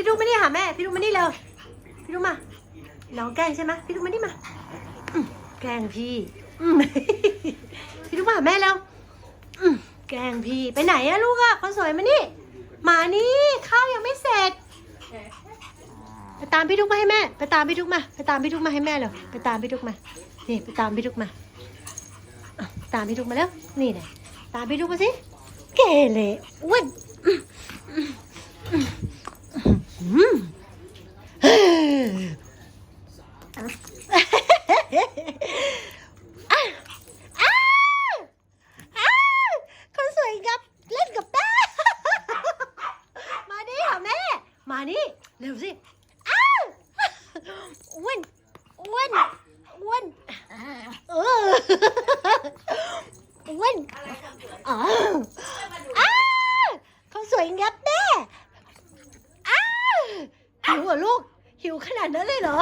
พี่ลูกมานี่หาแม่ พี่ลูกมานี่เร็ว พี่ลูกมา น้องแกล้งใช่ไหมพี่ลูกมานี่มาอืมแกล้งพี่อืม พี่ลูกมาหาแม่แล้วอืมแกล้งพี่ไปไหนอะลูกอะคนสวยมานี่ มานี่ข้าวยังไม่เสร็จ ไปตามพี่ทุกมาให้แม่ ไปตามพี่ทุกมา ไปตามพี่ทุกมาให้แม่เลยไปตามพี่ทุกมา นี่ไปตามพี่ทุกมาอะตามพี่ทุกมาแล้ว นี่เลยตามพี่ทุกมาสิ เกเรอ้วนอืมเฮ้ยอะอะอะ คนสวยกับเล่นกับแม่มาดิเหรอแม่ มานี่เร็วสิอ้าวอ้วนอ้วนอ้วนเอออ้วนอ๋ออ้าวเขาสวยงับแม่อ้าวหิวเหรอลูก หิวขนาดนั้นเลยเหรอ